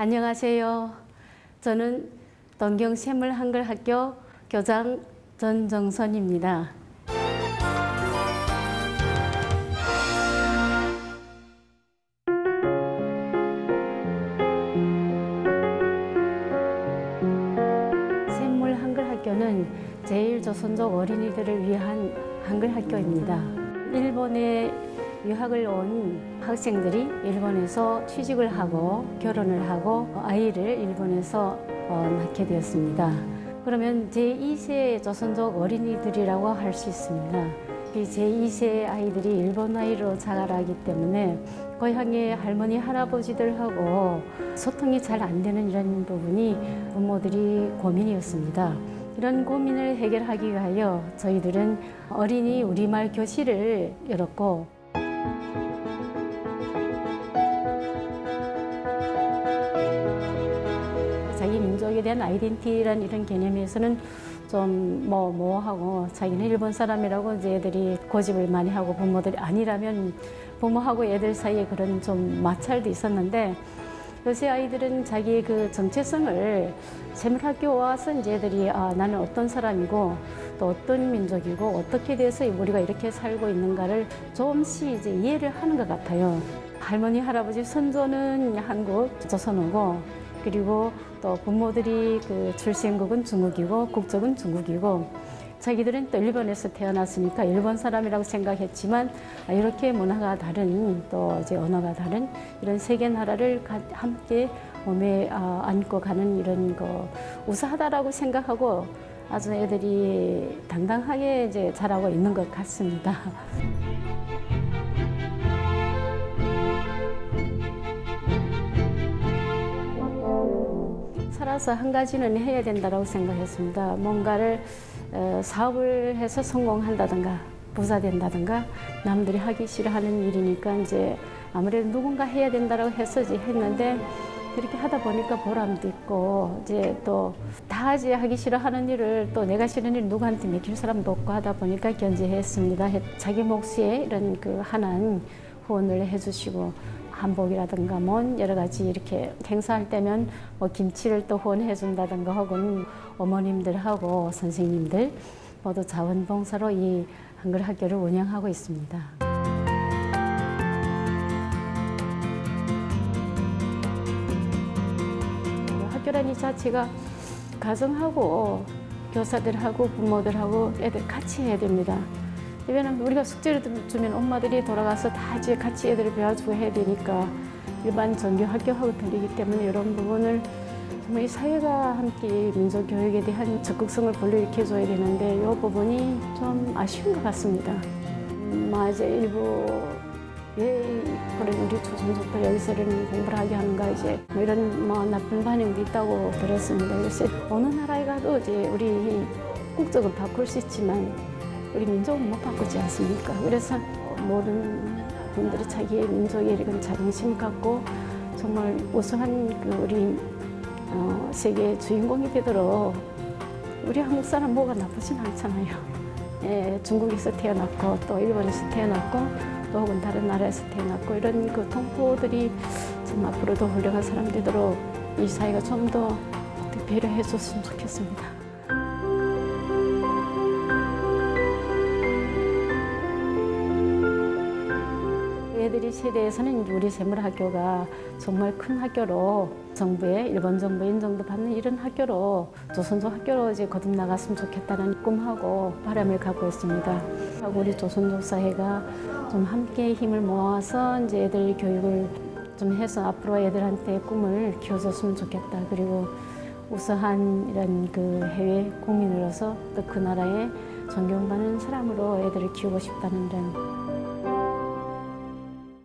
안녕하세요. 저는 동경 샘물 한글학교 교장 전정선입니다. 샘물 한글학교는 제일조선족 어린이들을 위한 한글학교입니다. 일본에 유학을 온 학생들이 일본에서 취직을 하고 결혼을 하고 아이를 일본에서 어, 낳게 되었습니다. 그러면 제2세 조선족 어린이들이라고 할 수 있습니다. 이 제2세 아이들이 일본 아이로 자라기 때문에 고향의 할머니 할아버지들하고 소통이 잘 안 되는 이런 부분이 부모들이 고민이었습니다. 이런 고민을 해결하기 위하여 저희들은 어린이 우리말 교실을 열었고 자기 민족에 대한 아이덴티티라는 이런 개념에서는 좀뭐 뭐하고 자기는 일본 사람이라고 이제 애들이 고집을 많이 하고 부모들이 아니라면 부모하고 애들 사이에 그런 좀 마찰도 있었는데 요새 아이들은 자기의 그 정체성을 세물학교 와서 이제 애들이 아, 나는 어떤 사람이고 또 어떤 민족이고 어떻게 돼서 우리가 이렇게 살고 있는가를 조금씩 이제 이해를 하는 것 같아요. 할머니, 할아버지, 선조는 한국, 조선어고 그리고 또 부모들이 그 출생국은 중국이고 국적은 중국이고 자기들은 또 일본에서 태어났으니까 일본 사람이라고 생각했지만 아, 이렇게 문화가 다른 또 이제 언어가 다른 이런 세계 나라를 가- 함께 몸에 아, 안고 가는 이런 거 우수하다라고 생각하고 아주 애들이 당당하게 이제 자라고 있는 것 같습니다. 살아서 한 가지는 해야 된다고 생각했습니다. 뭔가를 어, 사업을 해서 성공한다든가 부자 된다든가 남들이 하기 싫어하는 일이니까 이제 아무래도 누군가 해야 된다고 해서 했는데 그렇게 하다 보니까 보람도 있고 이제 또 다 이제 하기 싫어하는 일을 또 내가 싫은 일 누구한테 맡길 사람도 없고 하다 보니까 견제했습니다. 해- 자기 몫에 이런 그 하나는 후원을 해주시고 한복이라든가 뭐 여러 가지 이렇게 행사할 때면 뭐 김치를 또 후원해 준다든가 혹은 어머님들하고 선생님들 모두 자원봉사로 이 한글 학교를 운영하고 있습니다. 학교라는 이 자체가 가정하고 교사들하고 부모들하고 애들 같이 해야 됩니다. 왜냐면 우리가 숙제를 주면 엄마들이 돌아가서 다 이제 같이 애들을 배워주고 해야 되니까 일반 전교 학교하고 틀리기 때문에 이런 부분을 정말 이 사회가 함께 민족 교육에 대한 적극성을 불러일으켜줘야 되는데 이 부분이 좀 아쉬운 것 같습니다. 음, 뭐 이제 일부 왜 그런 우리 조선족들 여기서 이런 공부를 하게 하는가 이제 뭐 이런 뭐 나쁜 반응도 있다고 들었습니다. 그래서 어느 나라에 가도 이제 우리 국적은 바꿀 수 있지만 우리 민족은 못 바꾸지 않습니까? 그래서 모든 분들이 자기의 민족에 이런 자긍심 갖고 정말 우수한 그 우리 어, 세계 주인공이 되도록 우리 한국 사람 뭐가 나쁘진 않잖아요. 예, 중국에서 태어났고 또 일본에서 태어났고 또 혹은 다른 나라에서 태어났고 이런 그 동포들이 좀 앞으로도 훌륭한 사람 되도록 이 사회가 좀 더 배려해 줬으면 좋겠습니다. 애들이 세대에서는 우리 세물학교가 정말 큰 학교로 정부의 일본 정부 인정도 받는 이런 학교로 조선족 학교로 이제 거듭 나갔으면 좋겠다는 꿈하고 바람을 갖고 있습니다. 우리 조선족 사회가 좀 함께 힘을 모아서 이제 애들 교육을 좀 해서 앞으로 애들한테 꿈을 키워줬으면 좋겠다. 그리고 우수한 이런 그 해외 국민으로서 또 그 나라에 존경받는 사람으로 애들을 키우고 싶다는 이런